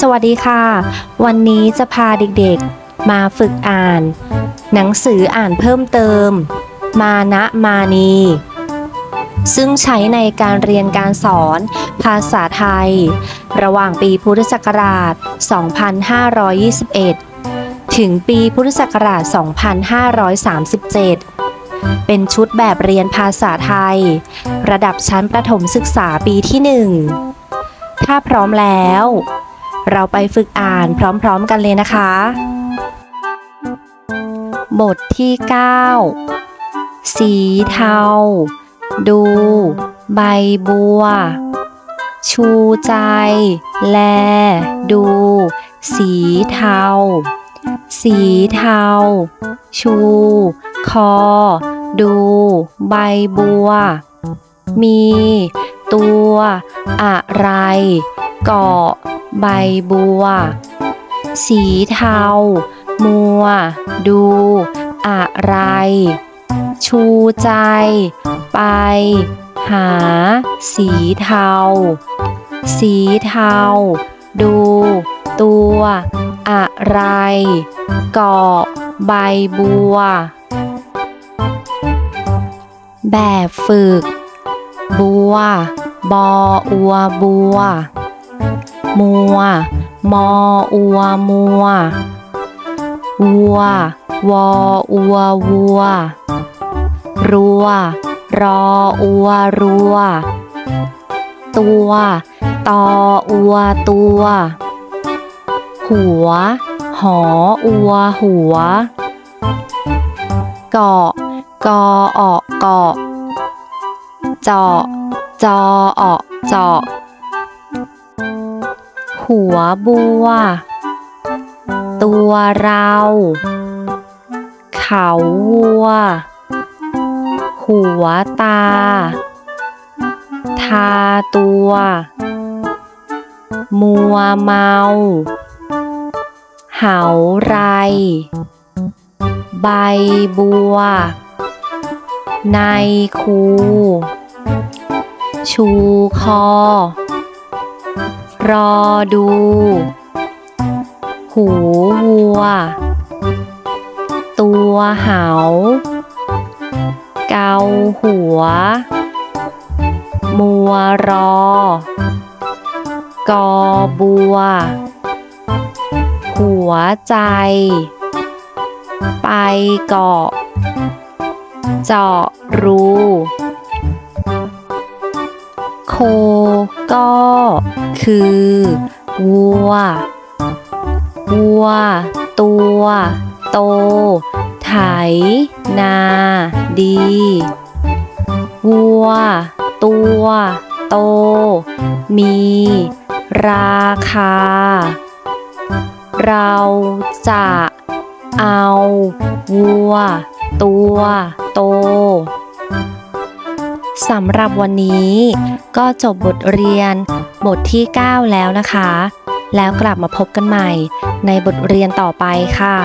สวัสดีค่ะ วันนี้จะพาเด็กๆ มาฝึกอ่าน หนังสืออ่านเพิ่มเติม มานะมานี ซึ่งใช้ในการเรียนการสอนภาษาไทย ระหว่างปีพุทธศักราช 2521 ถึงปีพุทธศักราช 2537เป็นชุดแบบเรียนภาษาไทย ระดับชั้นประถมศึกษาปีที่ 1 ถ้าพร้อมแล้ว เราไปฝึกอ่านพร้อมๆกันเลยนะคะ บทที่ 9 สีเทา ดู ใบบัว ชูใจ แล ดู สีเทา สีเทา ชู คอ ดู ใบบัว มี ตัว อะไร เกาะ ใบบัว สีเทา มัว ดู อะไร ชูใจ ไป หา สีเทา สีเทา ดู ตัว อะไร เกาะ ใบบัว แบบฝึก บัว บออัวบัว มัว มออัว มัว วัว วออัว วัว รัว รออัว รัว ตัว ตออัว ตัว หัว หออัว หัว เกาะ กอออกเกาะเจาะจอออกเจาะ หัวบัว ตัวเรา เขาวัว หัวตา ทาตัว มัวเมา เหาไร ใบบัว ในคู ชูคอ รอดู หูวัว ตัวเหา เกาหัว มัวรอ กอบัว หัวใจ ไปเกาะ เจาะรู ก็คือ วัว วัว ตัว โต ไถ นา ดี วัว ตัว โต มี ราคา เราจะเอา วัว ตัว สำหรับวันนี้ก็จบบทเรียนบทที่ 9 แล้วนะคะ แล้วกลับมาพบกันใหม่ในบทเรียนต่อไปค่ะ